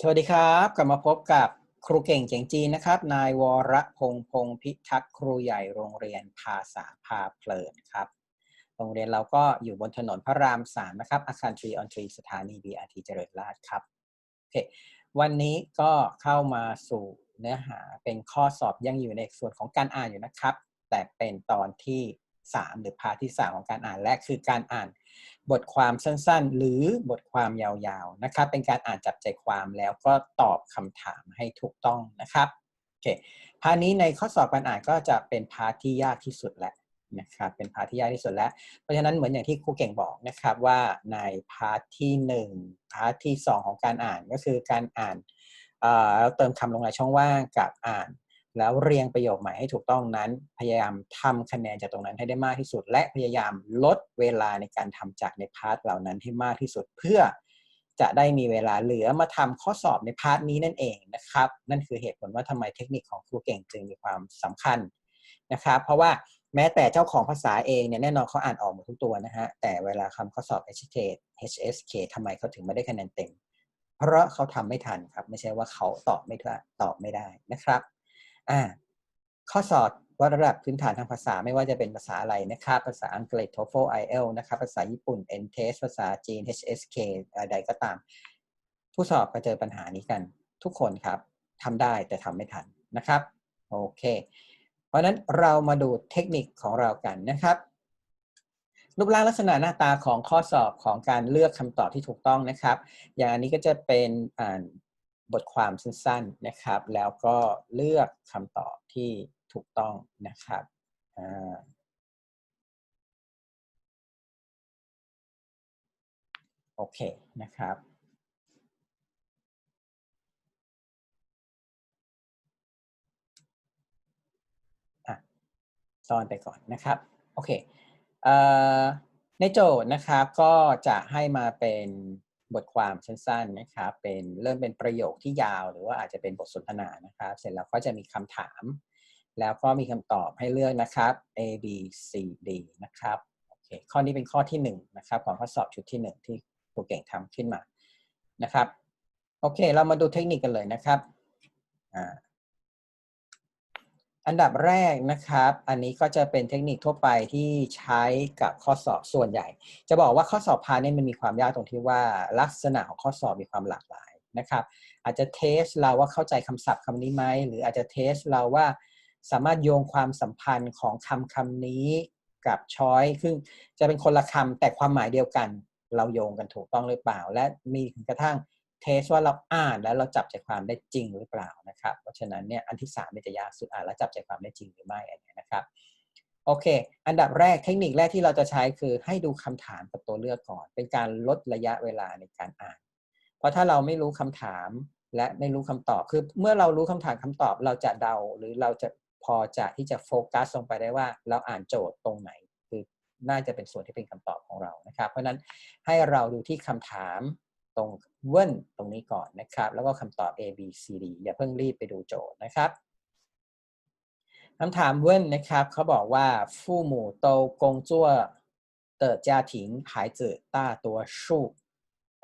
สวัสดีครับ กลับมาพบกับครูเก่งเจ๋งจีนนะครับ นายวรพงษ์พงษ์พิทักษ์ครูใหญ่โรงเรียนภาษาพาเพลินครับ โรงเรียนเราก็อยู่บนถนนพระรามสามนะครับ อาคารทรีออนทรีสถานี BRT เจริญราษฎร์ครับโอเควันนี้ก็เข้ามาสู่เนื้อหาเป็นข้อสอบยังอยู่ในส่วนของการอ่านอยู่นะครับ แต่เป็นตอนที่ 3 หรือพาร์ทที่ 3 ของการอ่านและคือการอ่านบทความสั้นๆ หรือบทความยาวๆนะครับ เป็นการอ่านจับใจความแล้วก็ตอบคำถามให้ถูกต้องนะครับโอเคพาร์ทนี้ในข้อสอบการอ่านก็จะเป็นพาร์ทที่ยากที่สุดแหละนะครับเป็นพาร์ทที่ยากที่สุดแล้ว เพราะฉะนั้นเหมือนอย่างที่ครูเก่งบอกนะครับว่าในพาร์ทที่1พาร์ทที่ 2 ของการอ่านก็คือการอ่านแล้วเติมคำลงในช่องว่างกับอ่าน แล้วเรียงประโยคใหม่ให้ถูกต้องนั้น พยายามทำคะแนนจากตรงนั้นให้ได้มากที่สุด และพยายามลดเวลาในการทำจากในพาร์ทเหล่านั้นให้มากที่สุด เพื่อจะได้มีเวลาเหลือมาทำข้อสอบในพาร์ทนี้นั่นเองนะครับ นั่นคือเหตุผลว่าทำไมเทคนิคของครูเก่งจึงมีความสำคัญนะครับ เพราะว่าแม้แต่เจ้าของภาษาเองเนี่ยแน่นอนเขาอ่านออกหมดทุกตัวนะฮะ แต่เวลาคำข้อสอบ HSK HSK ทำไมเขาถึงไม่ได้คะแนนเต็ม เพราะเขาทำไม่ทันครับ ไม่ใช่ว่าเขาตอบไม่ได้ตอบไม่ได้นะครับ อ่าข้อสอบวัดระดับพื้นฐานทางภาษาไม่ว่าจะเป็นภาษาอะไรนะครับ ภาษาอังกฤษ TOEFL IELTS นะครับ ภาษาญี่ปุ่น NTEST ภาษาจีน HSK อะไรก็ตาม ผู้สอบก็เจอปัญหานี้กัน ทุกคนครับทำได้แต่ทำไม่ทันนะครับ โอเค เพราะนั้นเรามาดูเทคนิคของเรากันนะครับ รูปร่างลักษณะหน้าตาของข้อสอบของการเลือกคำตอบที่ถูกต้องนะครับ อย่างอันนี้ก็จะเป็นอ่าน บทความสั้นๆนะครับ แล้วก็เลือกคำตอบที่ถูกต้องนะครับโอเคนะครับ ซ่อนไปก่อนนะครับ โอเคในโจทย์นะครับก็จะให้มาเป็น บทความสั้นๆนะครับเป็นเริ่มเป็นประโยคที่ยาว หรือว่าอาจจะเป็นบทสนทนานะครับ เสร็จแล้วก็จะมีคำถาม แล้วก็มีคำตอบให้เลือกนะครับ A B C D นะครับโอเคข้อนี้เป็นข้อที่1นนะครับของข้อสอบชุดที่ 1 ที่ครูเก่งทำขึ้นมานะครับโอเค เรามาดูเทคนิคกันเลยนะครับอ่า อันดับแรกนะครับ อันนี้ก็จะเป็นเทคนิคทั่วไปที่ใช้กับข้อสอบส่วนใหญ่ จะบอกว่าข้อสอบพาเนี่ยมันมีความยากตรงที่ว่าลักษณะของข้อสอบมีความหลากหลายนะครับ อาจจะเทสเราว่าเข้าใจคำศัพท์คำนี้ไหมหรืออาจจะเทสเราว่าสามารถโยงความสัมพันธ์ของคำคำนี้กับช้อยซึ่งจะเป็นคนละคำแต่ความหมายเดียวกัน เราโยงกันถูกต้องหรือเปล่า และมีกระทั่ง เทสว่าเราอ่านแล้วเราจับใจความได้จริงหรือเปล่านะครับ เพราะฉะนั้นเนี่ยอันที่3ามจะยากสุดอ่านแล้วจับใจความได้จริงหรือไม่อันนี้นะครับโอเค อันดับแรกเทคนิคแรกที่เราจะใช้คือให้ดูคำถามกับตัวเลือกก่อน เป็นการลดระยะเวลาในการอ่าน เพราะถ้าเราไม่รู้คำถามและไม่รู้คำตอบ คือเมื่อเรารู้คำถามคำตอบเราจะเดาหรือเราจะพอจะที่จะโฟกัสลงไปได้ว่าเราอ่านโจทย์ตรงไหน คือน่าจะเป็นส่วนที่เป็นคำตอบของเรานะครับ เพราะนั้นให้เราดูที่คำถาม ตรงเว้นตรงนี้ก่อนนะครับ แล้วก็คำตอบ A B C D อย่าเพิ่งรีบไปดูโจทย์นะครับคำถามเว้นนะครับเขาบอกว่า父母都工作的家庭孩子大多数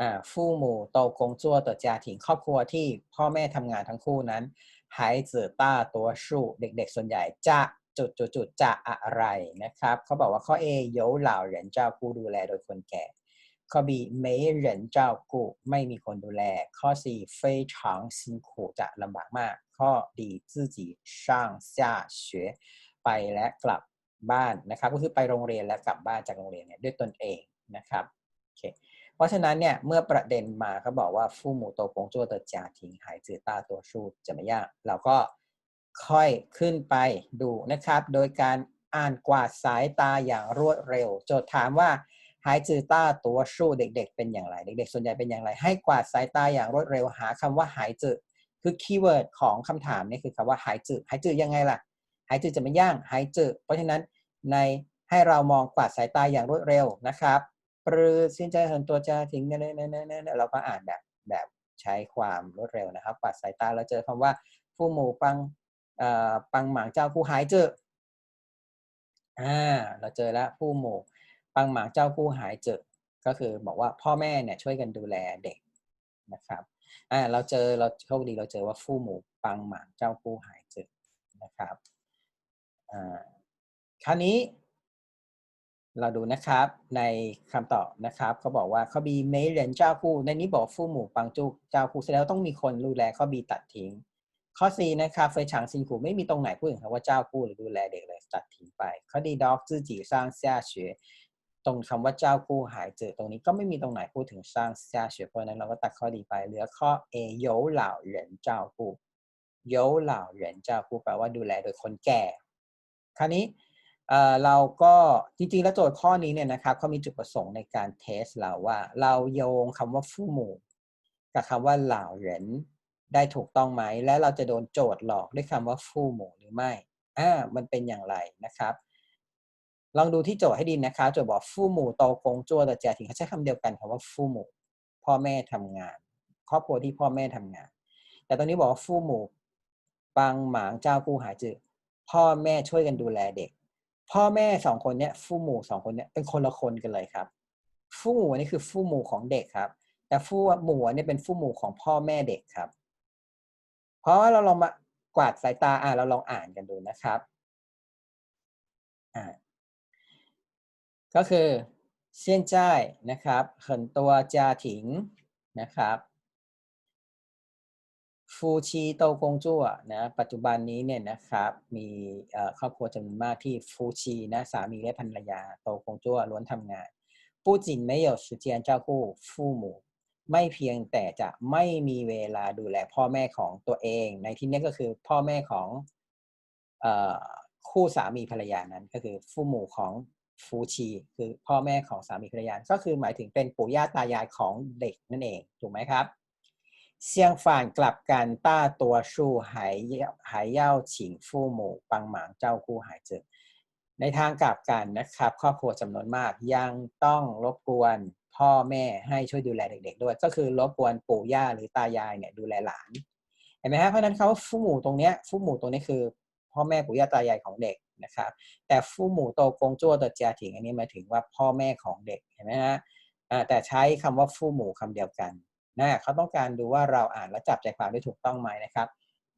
อ่า父母都工作的家庭ครอบครัวที่พ่อแม่ทำงานทั้งคู่นั้น孩子大多数เด็กๆ ส่วนใหญ่จะจุดจุดจุดจะอะไรนะครับเขาบอกว่าข้อ A 有老人照顾ดูแลโดยคนแก่ ข้อ B 没人照顾ไม่มีคนดูแล ข้อ C 非常辛苦จะลำบากมาก ข้อ D 自己上下学ไปและกลับบ้านนะครับ ก็คือไปโรงเรียนและกลับบ้านจากโรงเรียนเนี่ยด้วยตนเองนะครับโอเคเพราะฉะนั้นเนี่ยเมื่อประเด็นมาเขาบอกว่าฟูหมูโตปงจัวเตอจาทิ้งหายจือตาตัวชูจะไม่ยากเราก็ค่อยขึ้นไปดูนะครับ โดยการอ่านกวาดสายตาอย่างรวดเร็ว โจทย์ถามว่าห ายจือต้าตัวสู้เด็ก ๆ เป็นอย่างไร เด็ก ๆ ส่วนใหญ่เป็นอย่างไร ให้กวาดสายตาอย่างรวดเร็วหาคำว่าหายจือคือคีย์เวิร์ดของคำถามนี่คือคำว่าหายจือหายจือยังไงล่ะ หายจือจะไม่ย่างหายจือเพราะฉะนั้นในให้เรามองกวาดสายตาอย่างรวดเร็วนะครับปรือสิ้นใจเหินตัวจะทิ้งเนี่ยเนี่ยเราก็อ่านแบบแบบใช้ความรวดเร็วนะครับกวาดสายตาเราเจอคำว่าผู้หมูปังปังหมางเจ้าผู้หายจืออ่าเราเจอแล้วผู้หมู่ ปังหมางเจ้าคู่หายเจอก็คือบอกว่าพ่อแม่เนี่ยช่วยกันดูแลเด็กนะครับอ่าเราเจอเราโชคดีเราเจอว่าฟู่หมูปังหมางเจ้ากู้หายเจืดนะครับอ่าคราวนี้ เราดูนะครับในคำตอบนะครับเขาบอกว่าเขาบีเมเหรียญเจ้าคู่ในนี้บอกฟู่หมูปังจูเจ้าคู่แสดงว่าต้องมีคนดูแลข้อบีตัดทิ้งข้อ C นะครับเฟยฉางซินกูไม่มีตรงไหนพูดถึงคำว่าเจ้ากู้หรือดูแลเด็กเลยตัดทิ้งไป ข้อดีด็อกจื้อจีสร้างเซียเฉย รงคำว่าเจ้าคู่หายเจือตรงนี้ก็ไม่มีตรงไหนพูดถึงสร้างเจ้าเฉยเพราะนั้นเราก็ตัดข้อดีไปเหลือข้อเ A โยเหล่าเหรียญเจ้ากู้โยเหล่าเหรียญเจ้าคู่แปลว่าดูแลโดยคนแก่ คราวนี้เราก็จริงๆ แล้วโจทย์ข้อนี้เนี่ยนะครับเขามีจุดประสงค์ในการเทสเราว่า เราโยงคำว่าฟู่หมู่กับคำว่าเหล่าเหรียญได้ถูกต้องไหม และเราจะโดนโจทย์หลอกด้วยคำว่าฟู่หมู่หรือไม่อ่ามันเป็นอย่างไรนะครับ ลองดูที่โจทย์ให้ดีนะครับโจทย์บอกฟู่หมู่โตกงจั่วแต่แจถึงเขาใช้คำเดียวกันคำว่าฟู่หมู่พ่อแม่ทำงาน ครอบครัวที่พ่อแม่ทำงาน แต่ตอนนี้บอกว่าฟู่หมู่ปังหมางเจ้ากู้หายจือพ่อแม่ช่วยกันดูแลเด็ก พ่อแม่สองคนเนี้ยฟู่หมู่สองคนเนี้ยเป็นคนละคนกันเลยครับ ฟู่หมู่นี่คือฟู่หมู่ของเด็กครับ แต่ฟู่หมู่เนี่ยเป็นฟู่หมู่ของพ่อแม่เด็กครับ เพราะว่าเราลองมากวาดสายตาอ่าเราลองอ่านกันดูนะครับอ่า ก็คือ现在นะครับ很多家庭นะครับ ฟูชีโตกงจั่วนะปัจจุบันนี้เนี่ยนะครับมีเอ่อครอบครัวจำนวนมากที่ฟูชีนะสามีและภรรยาโตกงจั่วล้วนทำงานปูจินไม่有时间照顾父母ไม่เพียงแต่จะไม่มีเวลาดูแลพ่อแม่ของตัวเอง ในที่นี้ก็คือพ่อแม่ของเอ่อคู่สามีภรรยานั้น ก็คือฟู่หมู่ของ ฟูชีคือพ่อแม่ของสามีภรรยาก็คือหมายถึงเป็นปู่ย่าตายายของเด็กนั่นเองถูกไหมครับเซียงฝานกลับกันต้าตัวชู่หายหายเย่าฉิงฟู่หมู่ปังหมางเจ้ากู้หายเจิงในทางกลับกันนะครับครอบครัวจำนวนมากยังต้องรบกวนพ่อแม่ให้ช่วยดูแลเด็ก ๆ ด้วย ก็คือรบกวนปู่ย่าหรือตายายเนี่ยดูแลหลานเห็นไหมฮะเพราะนั้นเขาฟู่หมู่ตรงเนี้ยฟู่หมู่ตรงนี้คือ พ่อแม่ปู่ย่าตายายของเด็กนะครับ แต่ฟู่หมู่โตกงจั่วเตอเจียถิงอันนี้หมายถึงว่าพ่อแม่ของเด็กเห็นไหมฮะอ่าแต่ใช้คำว่าฟู่หมู่คำเดียวกันนะเขาต้องการดูว่าเราอ่านและจับใจความได้ถูกต้องไหมนะครับ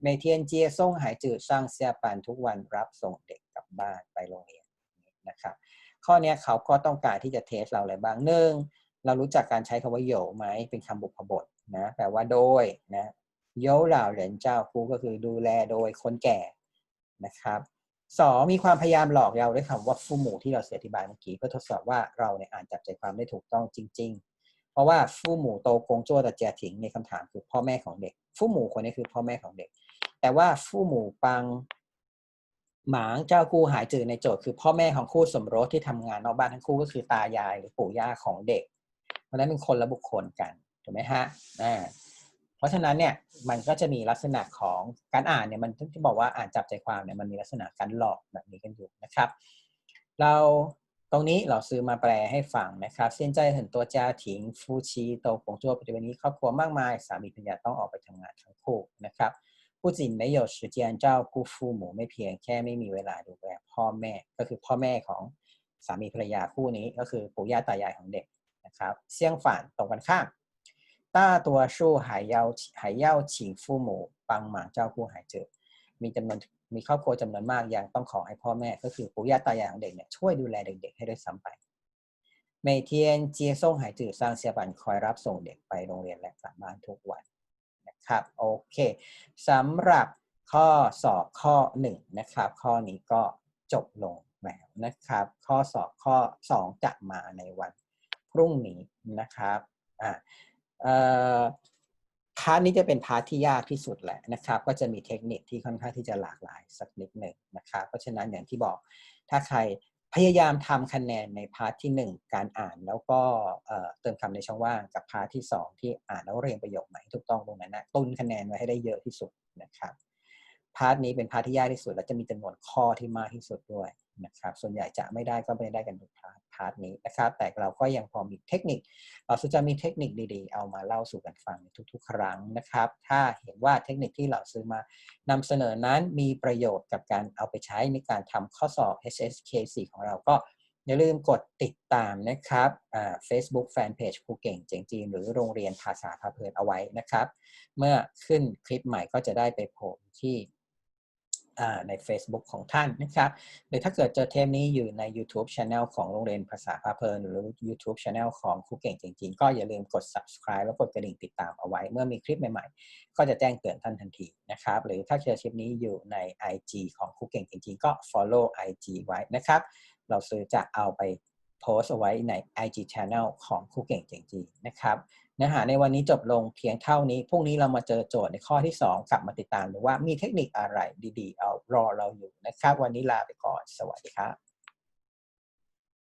เมเทียนเจียส่งหายจืดสร้างเสียปันทุกวันรับส่งเด็กกลับบ้านไปโรงเรียนนะครับ ข้อนี้เขาก็ต้องการที่จะเทสเราอะไรบ้างหนึ่งเรารู้จักการใช้คำว่าโยไหมเป็นคำบุพบทนะแปลว่าโดยนะโยเหล่าเหรินเจ้าครูก็คือดูแลโดยคนแก่ นะครับสองมีความพยายามหลอกเราด้วยคำว่าฟู่หมูที่เราเสียอธิบายเมื่อกี้เพื่อทดสอบว่าเราเนี่ยอ่านจับใจความได้ถูกต้องจริง ๆ เพราะว่าฟู่หมูโตกงจั่วแต่เจียถิงในคำถามคือพ่อแม่ของเด็ก ฟู่หมูคนนี้คือพ่อแม่ของเด็ก แต่ว่าฟู่หมูปังหมางเจ้ากู้หายจืดในโจทย์คือพ่อแม่ของคู่สมรสที่ทำงานนอกบ้านทั้งคู่ก็คือตายายหรือปู่ย่าของเด็ก เพราะฉะนั้นเป็นคนละบุคคลกันถูกไหมฮะอ่า เพราะฉะนั้นเนี่ยมันก็จะมีลักษณะของการอ่านเนี่ยมันที่บอกว่าอ่านจับใจความเนี่ยมันมีลักษณะการหลอกแบบนี้กันอยู่นะครับ เราตรงนี้เราซื้อมาแปลให้ฟังนะครับเส้นใจเห็นตัวจ้าถิงฟูชีโตผงจัวปัจจุบันนี้ครอบครัวมากมายสามีภรรยาต้องออกไปทำงานทั้งคู่นะครับผู้จินไม่หยดสุเจียนเจ้ากู้ฟูหมูไม่เพียงแค่ไม่มีเวลาดูแลพ่อแม่ก็คือพ่อแม่ของสามีภรรยาคู่นี้ก็คือปู่ย่าตายายของเด็กนะครับเสี่ยงฝานตรงกันข้าม 大多数还要还要请父母帮忙照顾孩子มีจำนวนมีครอบครัวจำนวนมากยังต้องขอให้พ่อแม่ก็คือปู่ย่าตายายของเด็กเนี่ยช่วยดูแลเด็กๆให้ด้วยซ้ำไป每天接送孩子上下班คอยรับส่งเด็กไปโรงเรียนและกลับบ้านทุกวันนะครับโอเคสำหรับข้อสอบข้อ1นะครับ ข้อนี้ก็จบลงแล้วนะครับ ข้อสอบข้อ 2 จะมาในวันพรุ่งนี้นะครับอ่าเอ่อ พาร์ทนี้จะเป็นพาร์ทที่ยากที่สุดแหละนะครับ ก็จะมีเทคนิคที่ค่อนข้างที่จะหลากหลายสักนิดหนึ่งนะครับ เพราะฉะนั้นอย่างที่บอกถ้าใครพยายามทำคะแนนในพาร์ทที่ 1 การอ่านแล้วก็เติมคำในช่องว่างกับพาร์ทที่ 2 ที่อ่านแล้วเรียงประโยคใหม่ถูกต้องตรงนั้นนะตุนคะแนนไว้ให้ได้เยอะที่สุดนะครับพาร์ทนี้เป็นพาร์ทที่ยากที่สุด และจะมีจำนวนข้อที่มากที่สุดด้วย นะครับ ส่วนใหญ่จะไม่ได้ก็ไม่ได้กันทุกพาร์ทพาร์ทนี้นะครับ แต่เราก็ยังพอมีเทคนิคเราจะมีเทคนิคดีๆ เอามาเล่าสู่กันฟังในทุกๆ ครั้งนะครับ ถ้าเห็นว่าเทคนิคที่เราซื้อมานำเสนอนั้นมีประโยชน์กับการเอาไปใช้ในการทำข้อสอบ HSK 4 ของเราก็อย่าลืมกดติดตามนะครับ Facebook Fanpage ครูเก่งเจ๋งจีน หรือโรงเรียนภาษาพาเพลินเอาไว้นะครับ เมื่อขึ้นคลิปใหม่ก็จะได้ไปโผล่ที่ ใน Facebook ของท่านนะครับหรือถ้าเกิดเจอเทปนี้อยู่ใน YouTube Channel ของโรงเรียนภาษาพาเพลินหรือ YouTube Channel ของครูเก่งเจ๋งจีนก็อย่าลืมกด subscribe แล้วกดกระดิ่งติดตามเอาไว้ เมื่อมีคลิปใหม่ๆ ก็จะแจ้งเตือนท่านทันทีนะครับหรือถ้าเจอคลิปนี้อยู่ใน IG ของครูเก่งเจ๋งจีนก็ follow IG ไว้นะครับเราซื้อจะเอาไปโพสเอาไว้ใน IG Channel ของครูเก่งเจ๋งจีนนะครับ นื้อหาในวันนี้จบลงเพียงเท่านี้ พรุ่งนี้เรามาเจอโจทย์ในข้อที่ 2 กลับมาติดตามดูว่ามีเทคนิคอะไรดีๆ เอารอเราอยู่นะครับ วันนี้ลาไปก่อน สวัสดีครับ